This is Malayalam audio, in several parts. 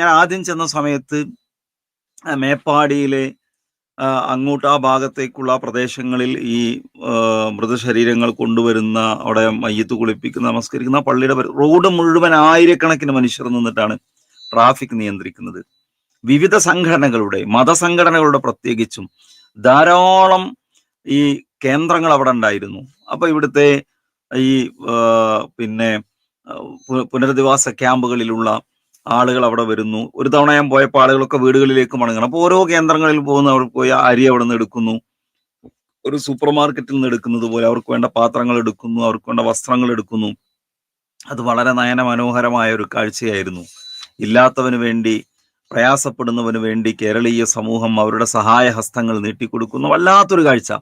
ഞാൻ ആദ്യം ചെന്ന സമയത്ത് മേപ്പാടിയിലെ അങ്ങോട്ട് ആ ഭാഗത്തേക്കുള്ള പ്രദേശങ്ങളിൽ ഈ മൃതശരീരങ്ങൾ കൊണ്ടുവരുന്ന അവിടെ മയ്യത്ത് കുളിപ്പിക്കുന്ന നമസ്കരിക്കുന്ന പള്ളിയുടെ റോഡ് മുഴുവൻ ആയിരക്കണക്കിന് മനുഷ്യർ നിന്നിട്ടാണ് ട്രാഫിക് നിയന്ത്രിക്കുന്നത്. വിവിധ സംഘടനകളുടെ മതസംഘടനകളുടെ പ്രത്യേകിച്ചും ധാരാളം ഈ കേന്ദ്രങ്ങൾ അവിടെ ഉണ്ടായിരുന്നു. അപ്പൊ ഇവിടുത്തെ ഈ പിന്നെ പുനരധിവാസ ക്യാമ്പുകളിലുള്ള ആളുകൾ അവിടെ വരുന്നു. ഒരു തവണ ഞാൻ പോയപ്പോൾ ആളുകളൊക്കെ വീടുകളിലേക്ക് മടങ്ങണം അപ്പോൾ ഓരോ കേന്ദ്രങ്ങളിൽ പോകുന്ന അവർ പോയി അരി അവിടെ നിന്ന് എടുക്കുന്നു. ഒരു സൂപ്പർ മാർക്കറ്റിൽ നിന്ന് എടുക്കുന്നത് പോലെ അവർക്ക് വേണ്ട പാത്രങ്ങൾ എടുക്കുന്നു അവർക്ക് വേണ്ട വസ്ത്രങ്ങൾ എടുക്കുന്നു. അത് വളരെ നയന മനോഹരമായ ഒരു കാഴ്ചയായിരുന്നു. ഇല്ലാത്തവന് വേണ്ടി പ്രയാസപ്പെടുന്നവന് വേണ്ടി കേരളീയ സമൂഹം അവരുടെ സഹായ ഹസ്തങ്ങൾ നീട്ടിക്കൊടുക്കുന്നു. വല്ലാത്തൊരു കാഴ്ച.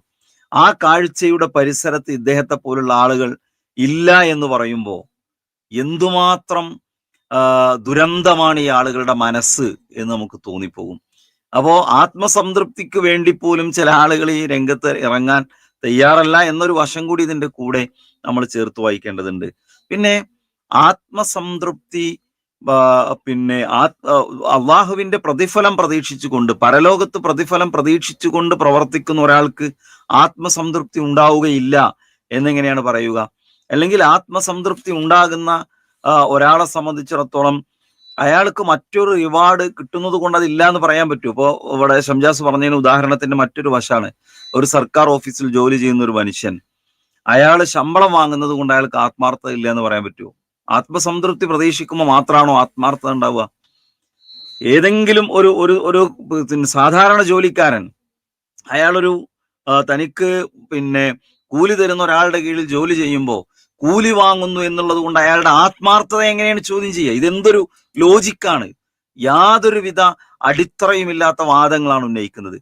ആ കാഴ്ചയുടെ പരിസരത്ത് ഇദ്ദേഹത്തെ പോലുള്ള ആളുകൾ ഇല്ല എന്ന് പറയുമ്പോൾ എന്തുമാത്രം ദുരന്തമാണ് ഈ ആളുകളുടെ മനസ്സ് എന്ന് നമുക്ക് തോന്നിപ്പോകും. അപ്പോ ആത്മസംതൃപ്തിക്ക് വേണ്ടി പോലും ചില ആളുകൾ ഈ രംഗത്ത് ഇറങ്ങാൻ തയ്യാറല്ല എന്നൊരു വശം കൂടി ഇതിന്റെ കൂടെ നമ്മൾ ചേർത്ത് വായിക്കേണ്ടതുണ്ട്. പിന്നെ ആത്മസംതൃപ്തി പിന്നെ അള്ളാഹുവിന്റെ പ്രതിഫലം പ്രതീക്ഷിച്ചുകൊണ്ട് പരലോകത്ത് പ്രതിഫലം പ്രതീക്ഷിച്ചുകൊണ്ട് പ്രവർത്തിക്കുന്ന ഒരാൾക്ക് ആത്മസംതൃപ്തി ഉണ്ടാവുകയില്ല എന്നിങ്ങനെയാണ് പറയുക? അല്ലെങ്കിൽ ആത്മസംതൃപ്തി ഉണ്ടാകുന്ന ഒരാളെ സംബന്ധിച്ചിടത്തോളം അയാൾക്ക് മറ്റൊരു റിവാർഡ് കിട്ടുന്നത് കൊണ്ട് അതില്ല എന്ന് പറയാൻ പറ്റൂ. ഇപ്പോൾ ഇവിടെ ഷംജാസ് പറഞ്ഞതിന് ഉദാഹരണത്തിന്റെ മറ്റൊരു വശമാണ് ഒരു സർക്കാർ ഓഫീസിൽ ജോലി ചെയ്യുന്ന ഒരു മനുഷ്യൻ. അയാൾ ശമ്പളം വാങ്ങുന്നത് കൊണ്ട് അയാൾക്ക് ആത്മാർത്ഥത ഇല്ല എന്ന് പറയാൻ പറ്റുമോ ആത്മസംതൃപ്തി പ്രതീക്ഷിക്കുമ്പോൾ മാത്രമാണോ ആത്മാർത്ഥത ഉണ്ടാവുക? ഏതെങ്കിലും ഒരു ഒരു ഒരു സാധാരണ ജോലിക്കാരൻ അയാളൊരു തനിക്ക് പിന്നെ കൂലി തരുന്ന ഒരാളുടെ കീഴിൽ ജോലി ചെയ്യുമ്പോൾ കൂലി വാങ്ങുന്നു എന്നുള്ളത് കൊണ്ട് അയാളുടെ ആത്മാർത്ഥത എങ്ങനെയാണ് ചോദ്യം ചെയ്യുക? ഇതെന്തൊരു ലോജിക്കാണ് യാതൊരുവിധ അടിത്തറയുമില്ലാത്ത വാദങ്ങളാണ് ഉന്നയിക്കുന്നത്.